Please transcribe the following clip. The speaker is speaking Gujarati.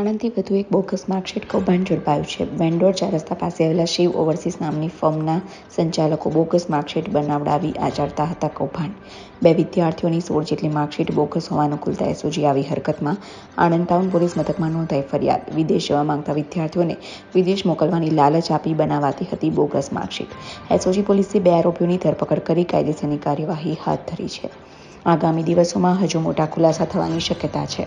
આણંદથી વધુ એક બોગસ માર્કશીટ કૌભાંડ ઝડપાયું છે. વેન્ડોર ચાર રસ્તા પાસે આવેલા શિવ ઓવરસીઝ નામની ફર્મના સંચાલકો બોગસ માર્કશીટ બનાવડાવી આચરતા હતા કૌભાંડ. બે વિદ્યાર્થીઓની સોળ જેટલી માર્કશીટ બોગસ હોવાનું ખુલતા એસઓજી આવી હરકતમાં આણંદ ટાઉન પોલીસ મથકમાં નોંધાઈ ફરિયાદ. વિદેશ જવા માંગતા વિદ્યાર્થીઓને વિદેશ મોકલવાની લાલચ આપી બનાવાતી હતી બોગસ માર્કશીટ. એસઓજી પોલીસે બે આરોપીઓની ધરપકડ કરી કાયદેસરની કાર્યવાહી હાથ ધરી છે. આગામી દિવસોમાં હજુ મોટા ખુલાસા થવાની શક્યતા છે.